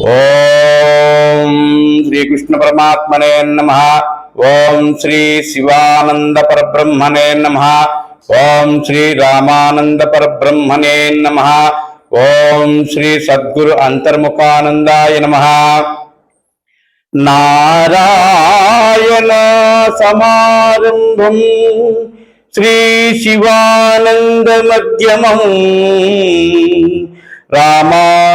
ఓం శ్రీకృష్ణ పరమాత్మనే నమ. ఓం శ్రీ శివానంద పరబ్రహ్మణే నమ. ఓం శ్రీ రామానంద పరబ్రహ్మణే నమ. ఓం శ్రీ సద్గురు అంతర్ముఖానందాయ నమ. నారాయణ సమారంభం శ్రీ శివానంద మధ్యమం. రామా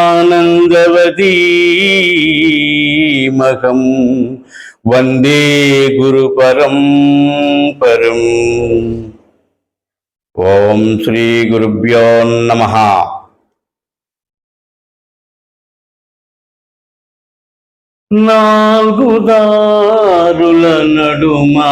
రామానందవదీమహం వందే గురు పరం పరం. ఓం శ్రీ గురుభ్యో నమ. నాలుగు దారుల నడుమా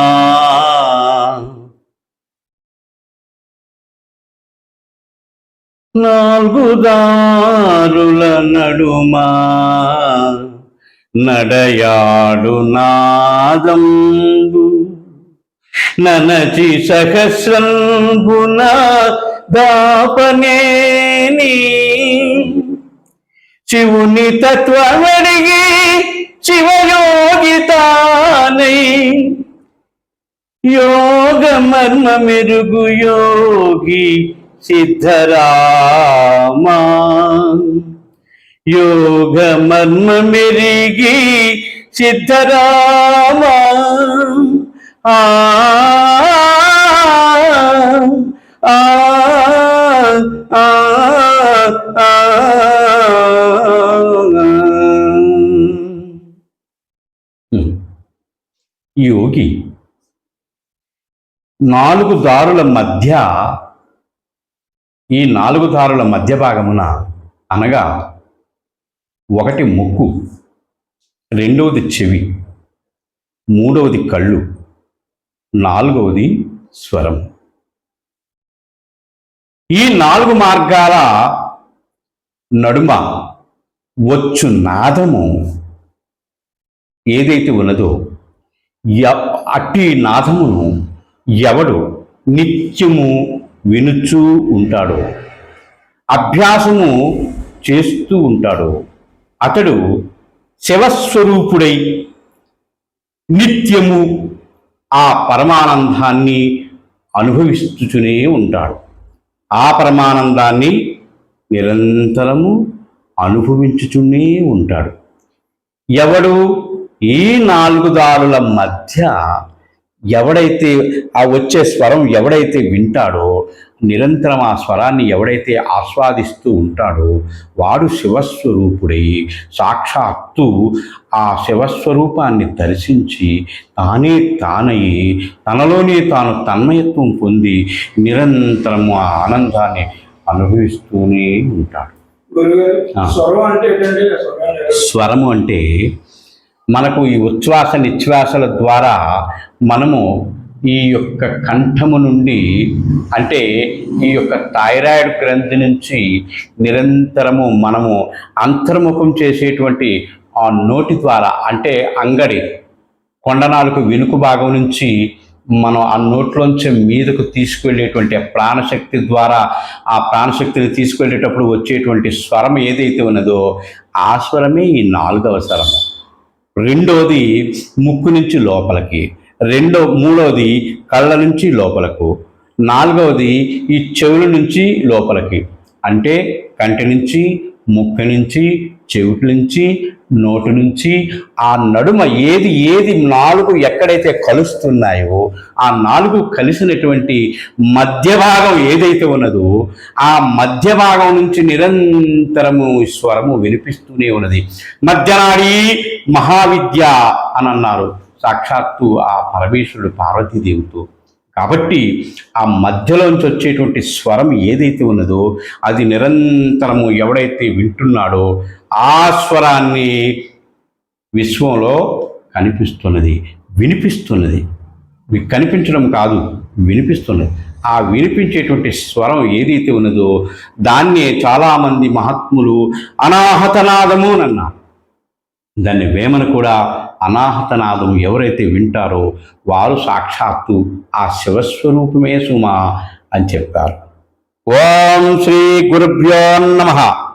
నాలుగు దారుల నడుమా నడయాడు నాదంబు. ననచి సహస్రంబున దాపనేని శివుని తత్వమడిగి శివయోగితానై. యోగ మర్మ మెరుగు యోగి సిద్ధరామా. యోగ మర్మ మెరిగి సిద్ధరామా ఆ ఆ ఆ. ఆ యోగి నాలుగు దారుల మధ్య ఈ నాలుగు దారుల మధ్య భాగమున అనగా ఒకటి ముక్కు రెండవది చెవి మూడవది కళ్ళు నాలుగవది స్వరం. ఈ నాలుగు మార్గాల నడుమ వచ్చు నాదము ఏదైతే ఉన్నదో అట్టి నాదమును ఎవడు నిత్యము వినుచూ ఉంటాడో. అభ్యాసము చేస్తూ ఉంటాడో. అతడు శివస్వరూపుడై నిత్యము ఆ పరమానందాన్ని అనుభవిస్తూనే ఉంటాడు. ఆ పరమానందాన్ని నిరంతరము అనుభవించుచునే ఉంటాడు. ఎవడు ఈ నాలుగు దారుల మధ్య ఎవడైతే ఆ వచ్చే స్వరం ఎవడైతే వింటాడో నిరంతరం ఆ స్వరాన్ని ఎవడైతే ఆస్వాదిస్తూ ఉంటాడో వాడు శివస్వరూపుడై సాక్షాత్తు ఆ శివస్వరూపాన్ని దర్శించి తానే తానయి తనలోనే తాను తన్మయత్వం పొంది నిరంతరము ఆ ఆనందాన్ని అనుభవిస్తూనే ఉంటాడు గురుగారు ఆ. స్వరం అంటే ఏంటండి స్వరం అంటే స్వరము అంటే మనకు ఈ ఉచ్ఛ్వాస నిశ్వాసల ద్వారా మనము ఈ యొక్క కంఠము నుండి అంటే ఈ యొక్క థైరాయిడ్ గ్రంథి నుంచి నిరంతరము మనము అంతర్ముఖం చేసేటువంటి ఆ నోటి ద్వారా అంటే అంగడి కొండనాలకు వెనుక భాగం నుంచి మనం ఆ నోట్లోంచి మీదకు తీసుకువెళ్ళేటువంటి ప్రాణశక్తి ద్వారా ఆ ప్రాణశక్తిని తీసుకువెళ్ళేటప్పుడు వచ్చేటువంటి స్వరం ఏదైతే ఉన్నదో ఆ స్వరమే ఈ నాలుగవ స్వరము రెండోది ముక్కు నుంచి లోపలికి. రెండో మూడవది కళ్ళ నుంచి లోపలకు. నాలుగవది ఈ చెవుల నుంచి లోపలికి. అంటే కంటి నుంచి ముక్కు నుంచి చెవిటి నుంచి నోటి నుంచి ఆ నడుమ ఏది ఏది నాలుగు ఎక్కడైతే కలుస్తున్నాయో ఆ నాలుగు కలిసినటువంటి మధ్య భాగం ఏదైతే ఉన్నదో ఆ మధ్య భాగం నుంచి నిరంతరము ఈ స్వరము వినిపిస్తూనే ఉన్నది. మధ్యనాడి మహావిద్య అని అన్నారు సాక్షాత్తు ఆ పరమేశ్వరుడు పార్వతీదేవితో. కాబట్టి ఆ మధ్యలోంచి వచ్చేటువంటి స్వరం ఏదైతే ఉన్నదో అది నిరంతరము ఎవడైతే వింటున్నాడో ఆ స్వరాన్ని విశ్వంలో కనిపిస్తున్నది వినిపిస్తున్నది. కనిపించడం కాదు వినిపిస్తున్నది. ఆ వినిపించేటువంటి స్వరం ఏదైతే ఉన్నదో దాన్నే చాలామంది మహాత్ములు అనాహతనాదము అన్నారు. దాన్ని వేమన కూడా అనాహతనాదం ఎవరైతే వింటారో వారు సాక్షాత్తు ఆ శివస్వరూపమే సుమా అని చెప్పారు. ఓం శ్రీ గురుభ్యో నమ.